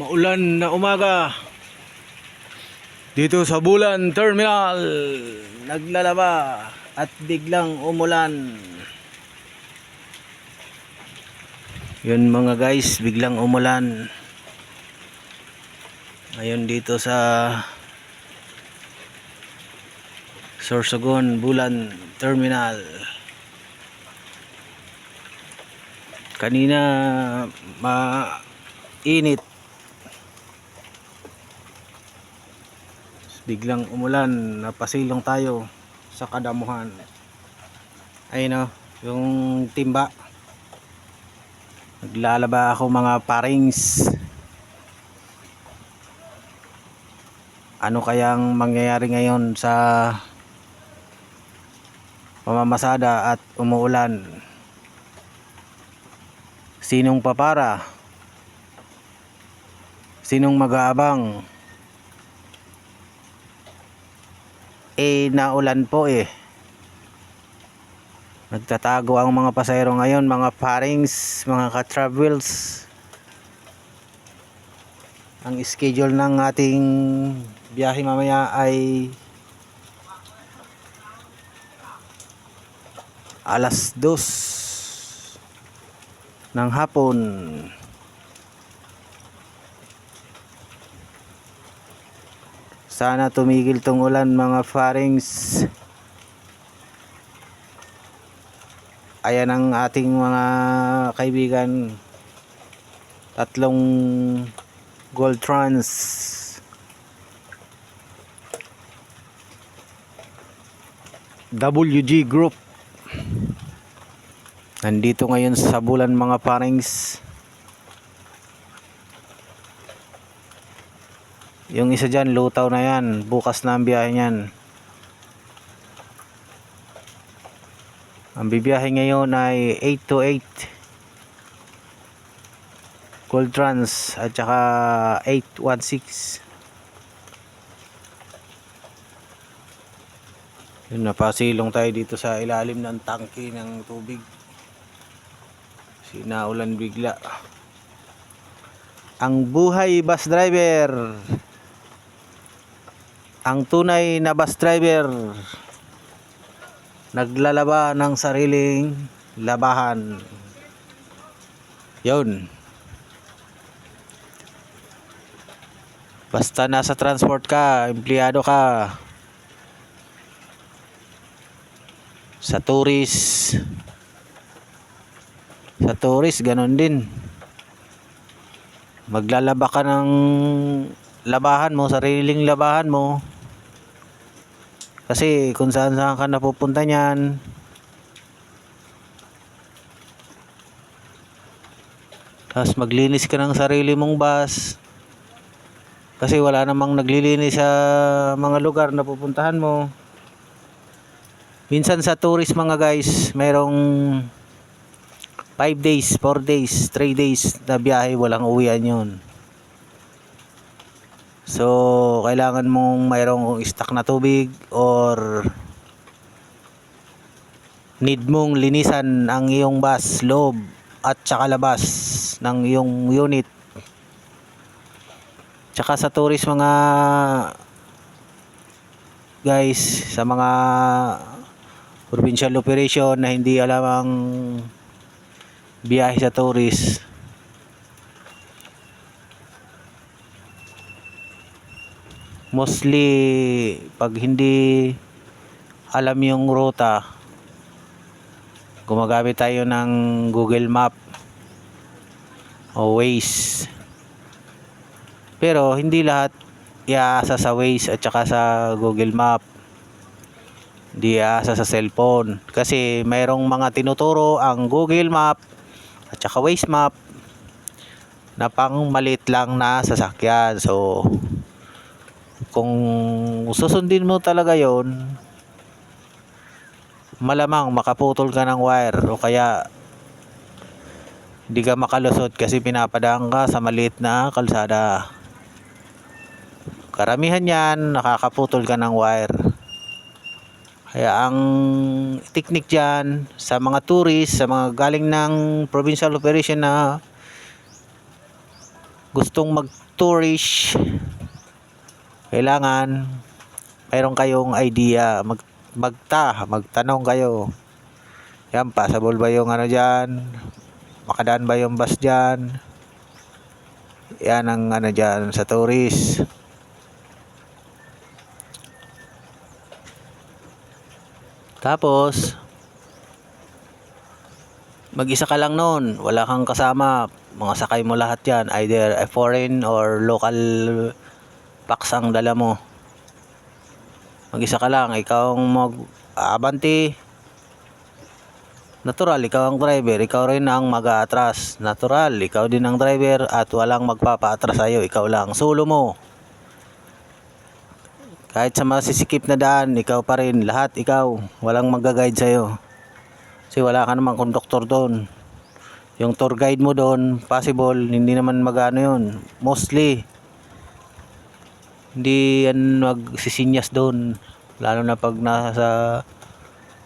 Maulan na umaga. Dito sa Bulan Terminal, naglalaba at biglang umulan. Yun mga guys, biglang umulan. Ngayon dito sa Sorsogon Bulan Terminal. Kanina mainit biglang umulan napasilong tayo sa kadamuhan. Ayun o yung timba. Naglalaba ako mga parings. Ano kayang mangyayari ngayon sa pamamasada at umuulan? Sinong papara? Sinong mag-aabang eh naulan po eh. Nagtatago ang mga pasahero ngayon mga parings mga ka-travels. Ang schedule ng ating biyahe mamaya ay alas dos ng hapon Sana tumigil tong ulan mga farings. Ayan ang ating mga kaibigan. Tatlong gold trans. WG Group. Nandito ngayon sa bulan mga parings. Yung isa dyan, lutaw na yan. Bukas na ang biyahe niyan. Ang bibiyahe ngayon ay 8 to 8. Gold Trans at saka 816. Yun, napasilong tayo dito sa ilalim ng tangke ng tubig. Sinaulan bigla. Ang buhay bus driver ang tunay na bus driver naglalaba ng sariling labahan. Yun. Basta nasa transport ka empleyado ka. Sa tourist. Sa tourist ganon din. Maglalaba ka ng labahan mo, sariling labahan mo. Kasi kung saan saan ka napupunta niyan, tapos maglinis ka ng sarili mong bus. Kasi wala namang naglilinis sa mga lugar na pupuntahan mo. Minsan sa tourist mga guys, mayroong 5 days, 4 days, 3 days na biyahe, walang uwian yun. So, kailangan mong mayroong stock na tubig or need mong linisan ang iyong bus, loob at saka labas ng iyong unit. Tsaka sa tourist mga guys, sa mga provincial operation na hindi alam ang biyahe sa tourist mostly pag hindi alam yung ruta gumagamit tayo ng Google Map o Waze. Pero hindi lahat iaasa sa Waze at saka sa Google Map. Hindi iaasa sa cellphone. Kasi mayroong mga tinuturo ang Google Map at saka Waze Map na pang maliit lang na sasakyan. So kung susundin mo talaga yon malamang makaputol ka ng wire o kaya hindi ka makalusot kasi pinapadaan ka sa maliit na kalsada. Karamihan yan nakakaputol ka ng wire. Kaya ang technique dyan sa mga tourist sa mga galing ng provincial operation na gustong mag-tourish, kailangan mayroon kayong idea, mag magta, magtanong kayo. Yan, passable ba yung ano dyan? Makadaan ba yung bus dyan? Yan ang ano dyan sa tourist. Tapos, mag-isa ka lang noon, wala kang kasama, mga sakay mo lahat yan, either a foreign or local packs ang dala mo. Mag-isa ka lang, ikaw ang mag-abanti. Natural, ikaw ang driver, ikaw rin ang mag-aatras. Natural, ikaw din ang driver at walang magpapaatras sa'yo, ikaw lang. Solo mo. Kahit sa masisikip na daan, ikaw pa rin. Lahat ikaw. Walang mag-guide sa'yo. Kasi wala ka namang konduktor doon. Yung tour guide mo doon, possible, hindi naman magano yun. Mostly, hindi yan magsisinyas doon. Lalo na pag nasa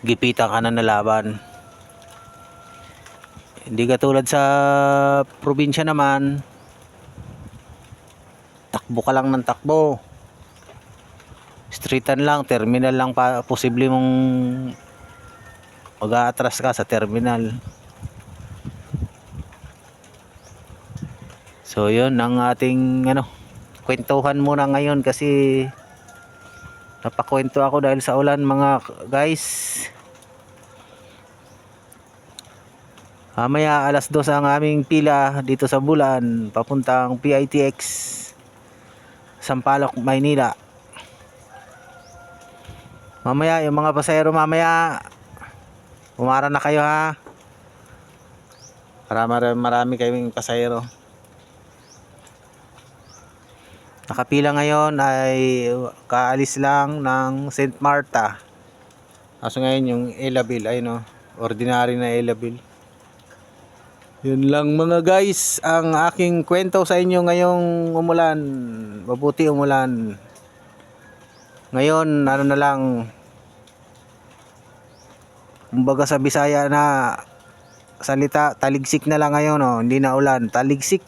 gipitan ka na na laban. Hindi katulad sa probinsya naman, takbo ka lang ng takbo. Streetan lang, terminal lang pa posible mong mag-aatras ka sa terminal. So yun ang ating ano kwentuhan muna ngayon kasi napakwento ako dahil sa ulan mga guys. Mamaya alas 2 ang aming pila dito sa Bulan papuntang PITX Sampaloc, Maynila. Mamaya yung mga pasahero mamaya umara na kayo ha. Marami marami kayong pasahero. Nakapila ngayon ay kaalis lang ng St. Marta. Kaso ngayon yung Elabil ay no, ordinary na Elabil. Yun lang mga guys, ang aking kwento sa inyo ngayong umulan. Mabuti umulan. Ngayon, ano na lang, kumbaga sa Bisaya na salita, taligsik na lang ngayon, oh. hindi na ulan, taligsik.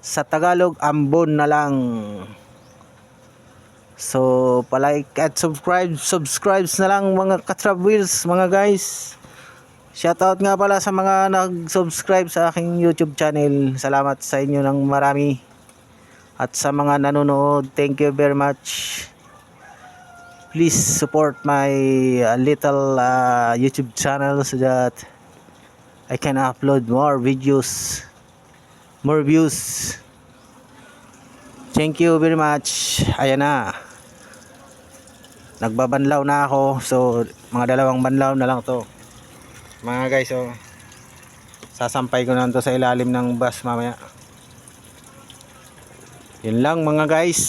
Sa Tagalog, ambon na lang. So, palike at subscribe, subscribes na lang mga katrabwheels, mga guys. Shoutout nga pala sa mga nag-subscribe sa aking YouTube channel. Salamat sa inyo ng marami. At sa mga nanonood, thank you very much. Please support my uh, little uh, YouTube channel so that I can upload more videos, more views. Thank you very much. Ayan na. Nagbabanlaw na ako. So, mga dalawang banlaw na lang to. Mga guys, oh. Sasampay ko na to sa ilalim ng bus mamaya. Yun lang mga guys.